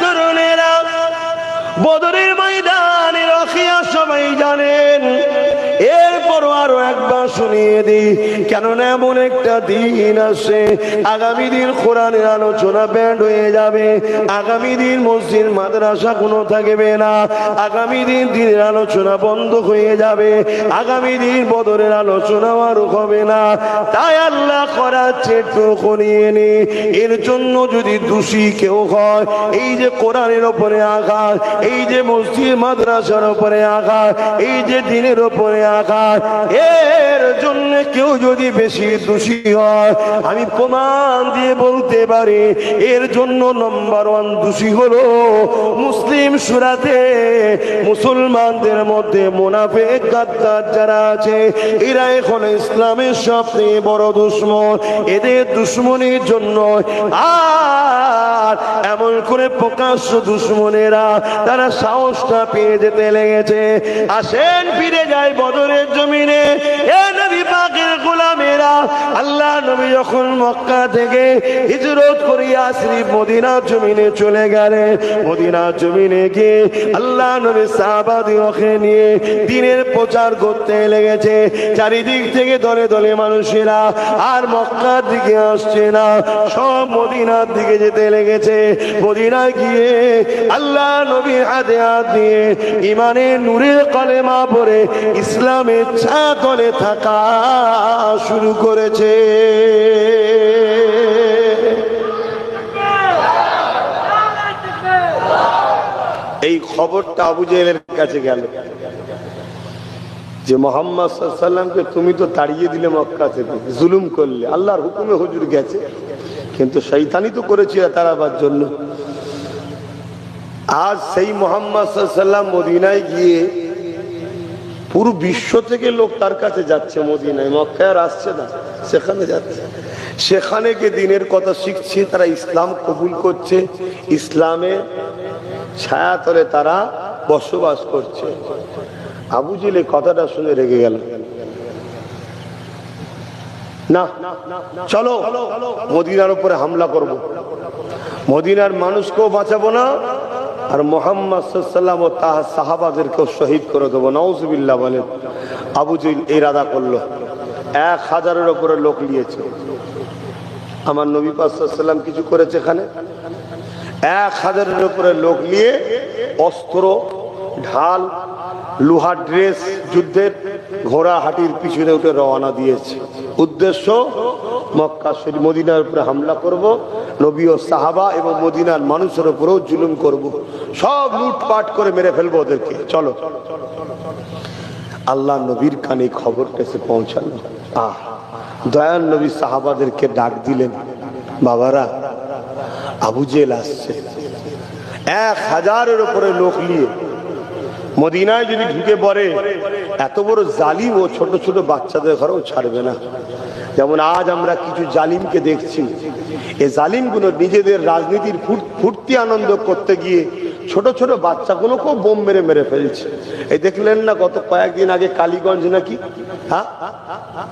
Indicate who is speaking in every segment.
Speaker 1: তরুণেরা শুনিয়ে দিই। কেননা এমন একটা দিন আসে, আগামী দিন কোরআনের আলোচনা ব্যান্ড হয়ে যাবে, আগামী দিন মসজিদ, মাদ্রাসা কোনো থাকবে না, আগামী দিন দিনের আলোচনা বন্ধ হয়ে যাবে, আগামী দিন বদরের আলোচনা আরও হবে না। তাই আল্লাহ করাচ্ছে একটু করিয়ে নি। এর জন্য যদি দোষী কেউ হয়, এই যে কোরআনের ওপরে আঘাত, এই যে মসজিদ, মাদ্রাসার উপরে আঘাত, এই যে দিনের ওপরে আঘাত এর জন্য কেউ যদি বেশি দোষী হয়, আমি প্রমাণ দিয়ে বলতে পারি, এর জন্য নম্বর ওয়ান দোষী হলো মুসলিম সুরাতে মুসলমানদের মধ্যে মুনাফেক গাদ্দার যারা আছে, এরা এখন ইসলামের সবচেয়ে বড় দুশ্মন। এদের দুশ্মনের জন্য আর এমন করে প্রকাশ্য দুশ্মনেরা তারা সাহসটা পেয়ে যেতে লেগেছে। আসেন ফিরে যায় বদরের জমিনে। আল্লাহ নবী যখন মক্কা থেকে হিজরত করিয়া শ্রী মদিনা জমিনে চলে গেলেন মদিনা জমিনে গিয়ে আল্লাহ নবী সাহাবাদি ওকে নিয়ে দিনের প্রচার করতে লেগেছে। চারিদিক থেকে দলে দলে মানুষেরা আর মক্কার দিকে আসছে না, সব মদিনার দিকে যেতে লেগেছে। মদিনায় গিয়ে আল্লাহ নবী হাতে হাত দিয়ে ইমানের নূরের কলেমা পড়ে ইসলামের ছাতলে থাকা শুরু করেছে। এই খবরটা আবু জেলের কাছে গেল। যে মোহাম্মদ সাল্লামকে তুমি তো তাড়িয়ে দিলে মক্কা থেকে, জুলুম করলে। আল্লাহর হুকুমে হুজুর গেছে। কিন্তু শৈতানি তো করেছিল তারাবার জন্য। আজ সেই মোহাম্মদ সাল্লাম মদিনায় গিয়ে পুরো বিশ্ব থেকে লোক তার কাছে যাচ্ছে মদিনায়, মক্কায় আর আসছে না, সেখানে যাচ্ছে। সেখানে গিয়ে দিনের কথা শিখছে, তারা ইসলাম কবুল করছে ইসলামের ছায়াতলে তারা বসবাস করছে। আবু জিলে কথাটা শুনে রেগে গেল। না, চলো, মদিনার উপরে হামলা করব। মদিনার মানুষকেও বাঁচাবো না আর মোহাম্মদ সাল্লাম ও তাহার সাহাবাদেরকেও শহীদ করে দেবো। নওজবিল্লা বলেন, আবু জিল এই রাদা করল। এক হাজারের ওপরে লোক নিয়েছে। আমার নবী পাসাল্লাম কিছু করেছে এখানে? এক হাজারের উপরে লোক নিয়ে অস্ত্র ঢাল, লোহার ড্রেস, যুদ্ধের ঘোড়া হাটির পিছনে উঠে রওনা দিয়েছে। উদ্দেশ্য, মক্কা শরীফ, মদিনার উপরে হামলা করব, নবী ও সাহাবা এবং মদিনার মানুষের উপরেও জুলুম করব। সব লুটপাট করে মেরে ফেলব ওদেরকে। চলো। আল্লাহ নবীর কানে খবরটা এসে পৌঁছালো। আহ, দয়াল নবী সাহাবাদেরকে ডাক দিলেন, বাবারা, আবু জেল আসছে। এক হাজারের উপরে লোক নিয়ে মদিনায় যদি ঢুকে পড়ে, এত বড় জালিম ও ছোট ছোট বাচ্চাদের ঘরেও ছাড়বে না। যেমন আজ আমরা কিছু জালিমকে দেখছি। এ জালিমগুলো নিজেদের রাজনীতির ফুর্তি আনন্দ করতে গিয়ে ছোট ছোট বাচ্চাগুলোকেও বোম মেরে মেরে ফেলছে। এই দেখলেন না গত কয়েকদিন আগে কালীগঞ্জ নাকি? হ্যাঁ?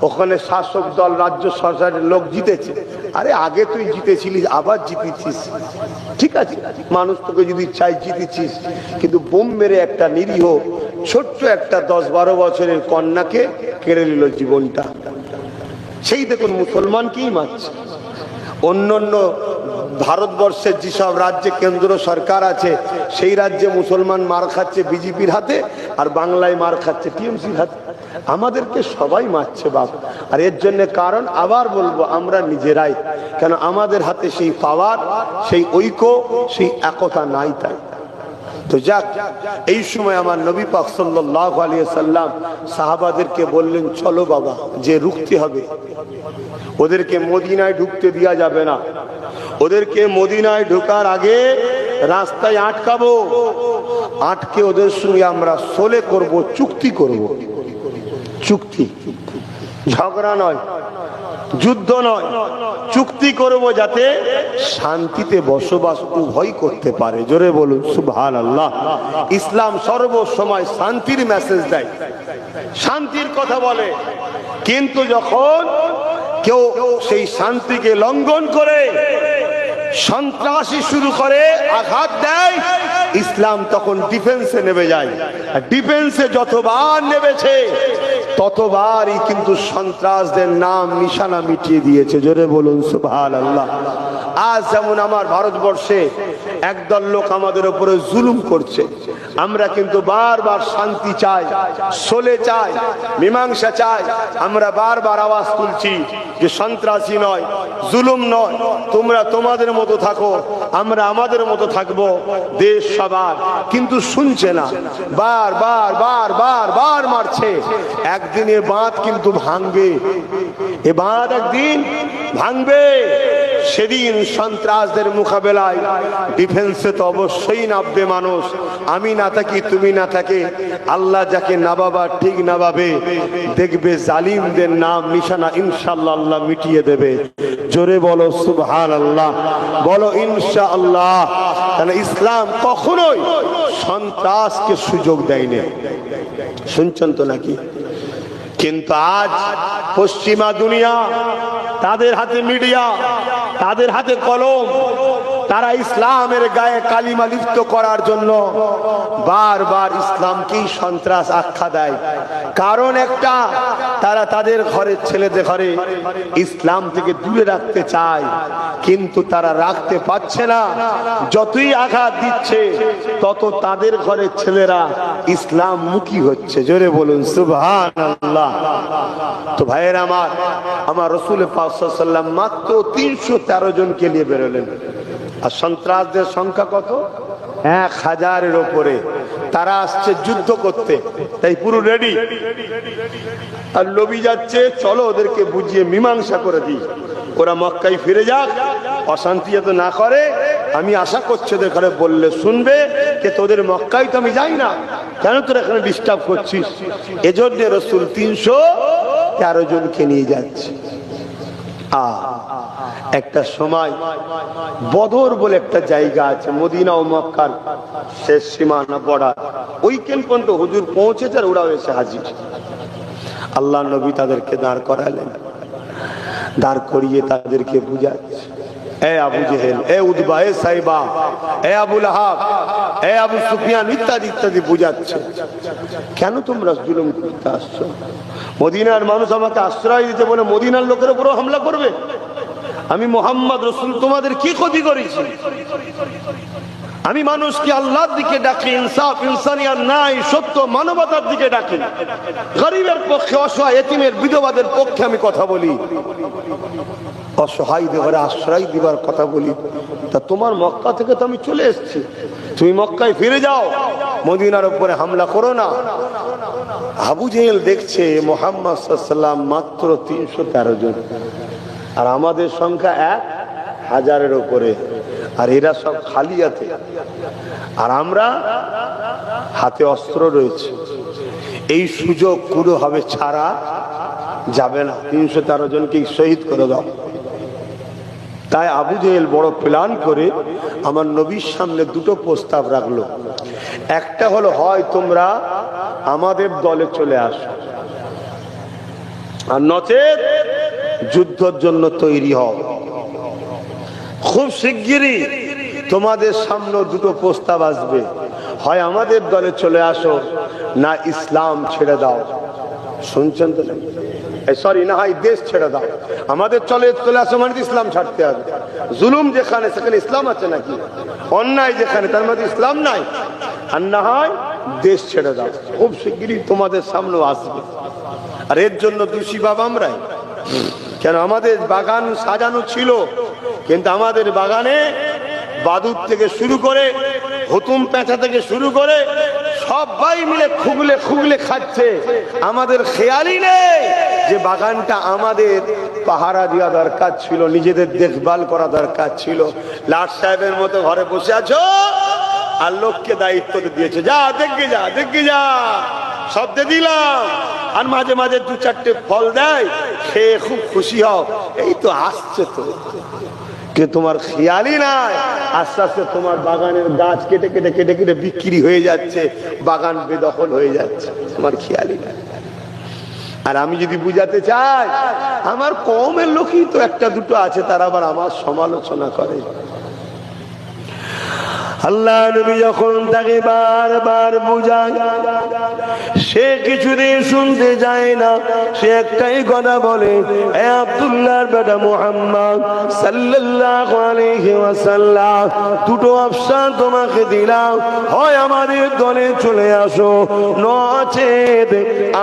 Speaker 1: ওখানে শাসক দল, রাজ্য সরকারের লোক জিতেছে। আরে আগে তুই জিতেছিলিস, আবার জিতেছিস। ঠিক আছে, মানুষ তোকে যদি চাই জিতেছিস। কিন্তু বোম মেরে একটা নিরীহ, ছোট্ট একটা দশ বারো বছরের কন্যাকে কেড়ে নিল জীবনটা। সেই দেখুন মুসলমানকেই মারছে? অন্য অন্য ভারতবর্ষের যেসব রাজ্যে কেন্দ্র সরকার আছে, সেই রাজ্যে মুসলমান মার খাচ্ছে বিজেপির হাতে আর বাংলায় মার খাচ্ছে টিএমসির হাতে। আমাদেরকে সবাই মারছে বাপ। আর এর জন্য কারণ আবার বলব, আমরা নিজেরাই। কেন আমাদের হাতে সেই পাওয়ার, সেই ঐক্য, সেই একতা নাই তাই। তো যাক, এই সময় আমার নবী পাক সাল্লাহ আলিয়া সাল্লাম সাহাবাদেরকে বললেন, চলো বাবা, যে রুখতে হবে। ওদেরকে মদিনায় ঢুকতে দেওয়া যাবে না। ওদেরকে মদিনায় ঢোকার আগে রাস্তায় আটকাবো। আটকে ওদের সঙ্গে আমরা সোলে করব, চুক্তি করব। চুক্তি। ঝগড়া নয়। যুদ্ধ নয়, চুক্তি করব যাতে শান্তিতে বসবাস উভয় করতে পারে। জোরে বলুন সুভান আল্লাহ ইসলাম সর্বসময় শান্তির মেসেজ দেয়। শান্তির কথা বলে। কিন্তু যখন কেউ সেই শান্তিকে লঙ্ঘন করে, সন্ত্রাসী শুরু করে, আঘাত দেয়, ইসলাম তখন ডিফেন্সে নেমে যায়। ডিফেন্সে যতবার নেমেছে ততবারই কিন্তু সন্ত্রাসদের নাম, নিশানা মিটিয়ে দিয়েছে। জোরে বলুন সুবহান আল্লাহ আজ যেমন আমার ভারতবর্ষে একদল লোক আমাদের উপরে জুলুম করছে, আমরা কিন্তু বারবার শান্তি চাই, সোলে চাই, মীমাংসা চাই, আমরা বারবার আওয়াজ তুলছি যে সন্ত্রাসী নয়, জুলুম নয়, তোমরা তোমাদের মতো থাকো, আমরা আমাদের মতো থাকব, দেশ সবার। কিন্তু শুনছে না বার বার বার বার বার মারছে একদিনে বাঁধ কিন্তু ভাঙবে। এ বাঁধ একদিন ভাঙবে। সেদিন সন্ত্রাসদের মোকাবেলায় ডিফেন্সে তো অবশ্যই নামবে মানুষ। আমি না থাকি, তুমি না থাকে। আল্লাহ যাকে নাবাবা ঠিক নাবাবে দেখবে জালিমদের নাম, নিশানা ইনশাল্লাহ আল্লাহ মিটিয়ে দেবে। জোরে বলো সুবহান আল্লাহ বলো ইনশা আল্লাহ কেন ইসলাম কখনোই সন্ত্রাসকে সুযোগ দেয়নি। শুনছেন তো নাকি? কিন্তু আজ পশ্চিমা দুনিয়া তাদের হাতে মিডিয়া তাদের হাতে কলম তারা ইসলামের গায়ে কালিমা লিপ্ত করার জন্য বারবার ইসলামকেই সন্ত্রাস আখ্যা দেয়। কারণ একটা, তারা তাদের ঘরের ছেলেদের ঘরে ইসলাম থেকে দূরে রাখতে চায়, কিন্তু তারা রাখতে পারছে না। যতই আঘাত দিচ্ছে, তত তাদের ঘরের ছেলেরা ইসলাম মুখী হচ্ছে। জোরে বলুন সুবহান আল্লাহ তো ভাইয়ের আমার আমার রসুল পাকসাল্লাম মাত্র তিনশো তেরো জনকে নিয়ে বেরোলেন। আর সন্ত্রাসদের সংখ্যা কত? এক হাজারের ওপরে। তারা আসছে যুদ্ধ করতে। তাই পুরো রেডি আর লবি যাচ্ছে, চলো ওদেরকে বুঝিয়ে মীমাংসা করে দিই। ওরা মক্কাই ফিরে যাক, অশান্তি যাতে না করে। আমি আশা করছি ওদের ঘরে বললে শুনবে যে তোদের মক্কাই তো আমি যাই না। কেন তোরা এখানে ডিস্টার্ব করছিস? এজন্য রসুল তিনশো তেরো জনকে নিয়ে যাচ্ছে। আ একটা সময় বদর বলে একটা জায়গা আছে, মদিনা ও মক্কার শেষ সীমানা বর্ডার। ওইখান পর্যন্ত হুজুর পৌঁছেছে আর ওরাও এসে হাজির। আল্লাহ নবী তাদেরকে দাঁড় করালেন। দাঁড় করিয়ে তাদেরকে বুঝাচ্ছে। এ আবু জেহেল, এ উদ্বা এ সাইবা, এ আবুল আহাব এ আবু সুফিয়ান ইত্যাদি ইত্যাদি বুঝাচ্ছে। কেন তোমরা জুলুম করতে আসছো? মদিনার মানুষ আমাকে আশ্রয় দিতে বলে মদিনার লোকের উপরও হামলা করবে? আমি মোহাম্মদ রসুল, তোমাদের কি ক্ষতি করেছি? আমি মানুষকে আল্লাহর দিকে ডাকি, ইনসাফ ইনসানিয়ার নাই, সত্য, মানবতার দিকে ডাকি। গরিবের পক্ষে, অসহায় এতিমের, বিধবাদের পক্ষে আমি কথা বলি। অসহায় দেবার আশ্রয় দিবার কথা বলি। তা তোমার মক্কা থেকে তো আমি চলে এসেছি। তুমি মক্কায় ফিরে যাও। মদিনার উপরে হামলা করো না। আবু জেহেল দেখছে মোহাম্মদ মাত্র তিনশো তেরো জন। আর আমাদের সংখ্যা এক হাজারের উপরে। আর এরা সব খালি আছে আর আমরা হাতে অস্ত্র রয়েছে। এই সুযোগ পুরো হবে ছাড়া যাবে না। তিনশো তেরো জনকে শহীদ করে দাও। তাই আবু জেহেল বড় প্ল্যান করে আমার নবীর সামনে দুটো প্রস্তাব রাখল। একটা হলো, হয় তোমরা আমাদের দলে চলে আসো। আর নচেত যুদ্ধের জন্য তৈরি হও। খুব শিগগিরই তোমাদের সামনে দুটো প্রস্তাব আসবে। হয় আমাদের দলে চলে আসো, না ইসলাম ছেড়ে দাও। শুনছেন তো? সরি না হয় দেশ ছেড়ে দাও। আমাদের চলে চলে আসো মানে ইসলাম ছাড়তে হবে। জুলুম যেখানে, সেখানে ইসলাম আছে নাকি? অন্যায় যেখানে, তার মধ্যে ইসলাম নাই। আর না হয় দেশ ছেড়ে দাও। খুব শিগগিরই তোমাদের সামনে আসবে। আর এর জন্য দোষী বাবা আমরাই। কেন আমাদের বাগান সাজানো ছিল, কিন্তু আমাদের বাগানে বাদুর থেকে শুরু করে, হুতুম পেঁচা থেকে শুরু করে সবাই মিলে খুগলে খুগলে খাচ্ছে। আমাদের খেয়ালই নেই যে বাগানটা আমাদের পাহারা দেওয়া দরকার ছিল, নিজেদের দেখভাল করা দরকার ছিল। লাট সাহেবের মতো ঘরে বসে আছো, আর লোককে দায়িত্ব দিয়েছে। যা, দেখে যা দেখে যা। শব্দে দিলাম। আর মাঝে মাঝে দু চারটে ফল দেয়, খেয়ে খুব খুশি হও। এই তো আসছে তো। তোমার খেয়ালই নাই। আস্তে আস্তে তোমার বাগানের গাছ কেটে কেটে কেটে কেটে বিক্রি হয়ে যাচ্ছে, বাগান বেদখল হয়ে যাচ্ছে। তোমার খেয়ালই নাই। আর আমি যদি বুঝাতে চাই, আমার কমের লোকই তো একটা দুটো আছে, তারা আবার আমার সমালোচনা করে। আল্লাহ নবী যখন তাকে বারবার বুঝায়, সে কিছুদিন শুনতে যায় না, সে একটাই কথা বলে, এ আব্দুল্লাহর বেটা সাল্লাল্লাহু আলাইহি ওয়াসাল্লাম, দুটো অপশন তোমাকে দিলাম, হয় আমাদের দলে চলে আসো। নচেত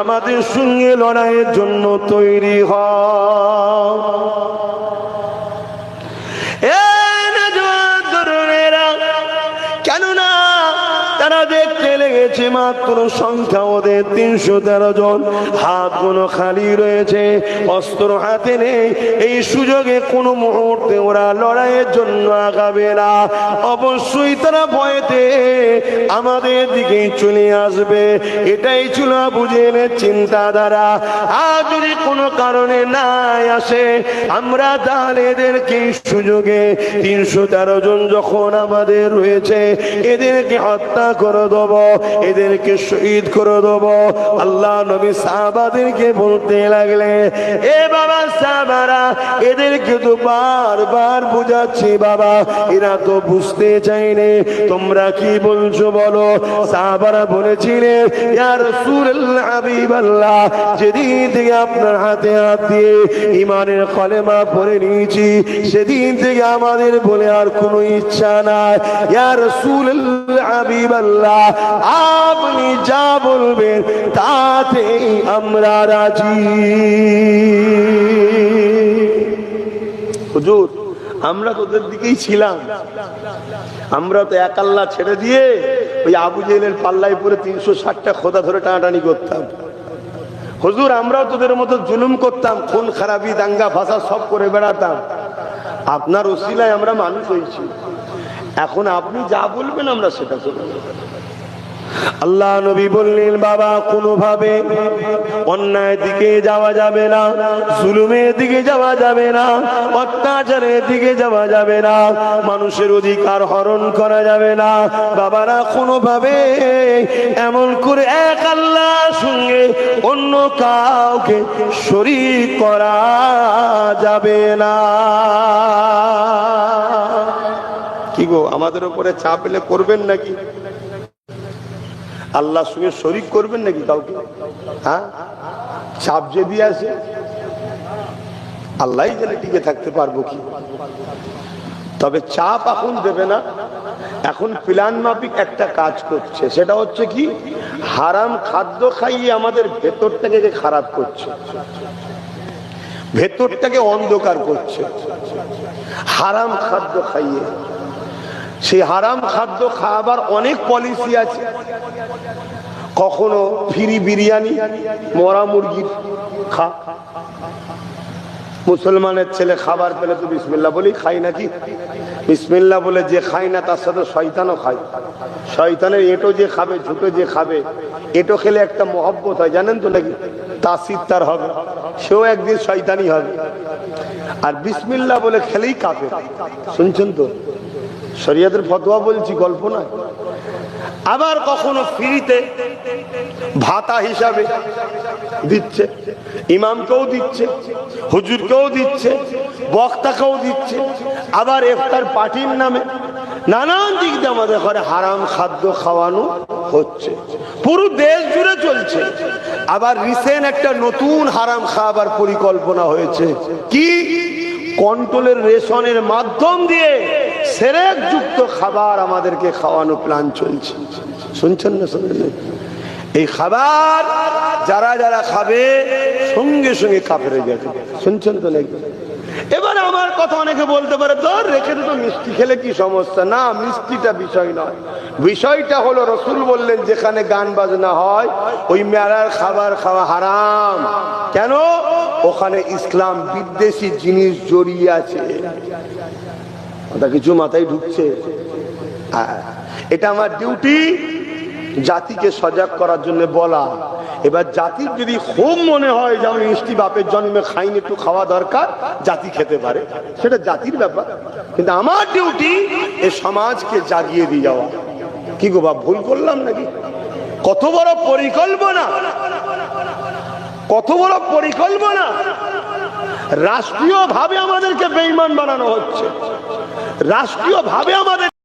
Speaker 1: আমাদের সঙ্গে লড়াইয়ের জন্য তৈরি হও লেগেছে মাত্র সংখ্যা ওদের তিনশো তেরো জন। হাত কোনো খালি রয়েছে, অস্ত্র হাতে নেই। এই সুযোগে কোনো মুহূর্তে ওরা লড়াইয়ের জন্য আগাবে না। অবশ্যই তারা ভয়েতে আমাদের দিকে চলে আসবে। এটাই ছিল বুঝেন চিন্তাধারা। আর যদি কোনো কারণে নাই আসে, আমরা তাহলে এদেরকে সুযোগে তিনশো তেরো জন যখন আমাদের রয়েছে, এদেরকে হত্যা করে দেব। এদেরকে শহীদ করে দেব। আল্লাহ নবী সাহাবাদেরকে বলতে লাগলে, এ বাবা সাহাবারা, এদেরকে তো বারবার বুঝাচ্ছি বাবা, এরা তো বুঝতে চাইনি তোমরা কি বলছো বলো? সাহাবারা বলেছিলেন ইয়া রাসূলুল্লাহ, হাবিবাল্লাহ, যেদিন থেকে আপনার হাতে হাত দিয়ে ইমানের কলেমা পড়ে নিয়েছি, সেদিন থেকে আমাদের বলে আর কোনো ইচ্ছা নাই। ইয়া রাসূলুল্লাহ, হাবিবাল্লাহ আপনি যা বলবেন তাতেই আমরা রাজি। হুজুর, আমরা তোদের দিকেই ছিলাম। আমরা তো এক আল্লাহ ছেড়ে দিয়ে ওই আবু জেলের পাল্লায় পরে তিনশো ষাটটা খোদা ধরে টানাটানি করতাম। হুজুর আমরাও তোদের মতো জুলুম করতাম, খুন, খারাপি, দাঙ্গা ভাষা সব করে বেড়াতাম। আপনার ওসিলায় আমরা মানুষ হয়েছি। এখন আপনি যা বলবেন আমরা সেটা করব। আল্লাহ নবী বললেন, বাবা, কোনোভাবে অন্যায় দিকে যাওয়া যাবে না, জুলুমের দিকে যাওয়া যাবে না, অত্যাচারের দিকে যাওয়া যাবে না, মানুষের অধিকার হরণ করা যাবে না। বাবারা, কোনোভাবে এমন করে এক আল্লাহর সঙ্গে অন্য কাউকে শরীক করা যাবে না। কি গো, আমাদের উপরে চাপ এলে করবেন নাকি? আল্লাহর সঙ্গে শরিক করবেন নাকি কাউকে? হ্যাঁ? চাপ যদি আছে আল্লাহ জেনে টিকে থাকতে পারব কি? তবে চাপ এখন দেবে না। এখন প্ল্যান মাফিক একটা কাজ করছে, সেটা হচ্ছে কি? হারাম খাদ্য খাইয়ে আমাদের ভেতরটাকে খারাপ করছে, ভেতরটাকে অন্ধকার করছে। হারাম খাদ্য খাইয়ে সেই হারাম খাদ্য খাওয়াবার অনেক পলিসি আছে। কখনো ফ্রি বিরিয়ানি, মরা মুরগির খা। মুসলমানের ছেলে খাবার পেলে তো বিসমিল্লা বলেই খাই নাকি? বিসমিল্লা বলে যে খাই না, তার সাথে শয়তানও খায়। শয়তানের এটো যে খাবে ঝুঁকে যে খাবে, এটো খেলে একটা মহব্বত হয়, জানেন তো নাকি? তাসির তার হবে, সেও একদিন শয়তানি হবে। আর বিসমিল্লা বলে খেলেই কাপে শুনছেন তো? শরিয়াদের ফতোয়া বলছি, গল্প নয়। আবার কখনো ফ্রিতে ভাতা হিসাবে দিচ্ছে, ইমামকেও দিচ্ছে, হুজুরকেও দিচ্ছে, বক্তাকেও দিচ্ছে, আবার এফতার পার্টির নামে নানান দিক দিয়ে আমাদের ঘরে হারাম খাদ্য খাওয়ানো হচ্ছে। পুরো দেশ জুড়ে চলছে। আবার রিসেন্ট একটা নতুন হারাম খাওয়াবার পরিকল্পনা হয়েছে। কি? কন্ট্রোলের রেশনের মাধ্যম দিয়ে সেরেক যুক্ত খাবার আমাদেরকে খাওয়ানো প্ল্যান চলছে। শুনছেন না শুনছেন এই খাবার যারা যারা খাবে, সঙ্গে সঙ্গে কাপড়ে যাবে। শুনছেন তো নাকি? এবার আমার কথা অনেকে বলতে পারে তোর রেখে তো মিষ্টি, খেলে কি সমস্যা? না, মিষ্টিটা বিষয় নয়। বিষয়টা হলো, রসুল বললেন, যেখানে গান বাজনা হয়, ওই মেলার খাবার খাওয়া হারাম। কেন? ওখানে ইসলাম বিদ্বেষী জিনিস জড়িয়ে আছে। ওটা কিছু মাথায় ঢুকছে। হ্যাঁ, এটা আমার ডিউটি জাতিকে সজাগ করার জন্য বলা। এবার জাতির যদি খুব মনে হয় যেমন মিষ্টি বাপের জন্মে খাইনি একটু খাওয়া দরকার জাতি খেতে পারে। সেটা জাতির ব্যাপার। কিন্তু আমার ডিউটি এ সমাজকে জাগিয়ে দিয়ে যাওয়া। কি গো বা ভুল করলাম নাকি? কত বড় পরিকল্পনা! কত বড় পরিকল্পনা! রাষ্ট্রীয় ভাবে আমাদেরকে বেইমান বানানো হচ্ছে। রাষ্ট্রীয় ভাবে আমাদের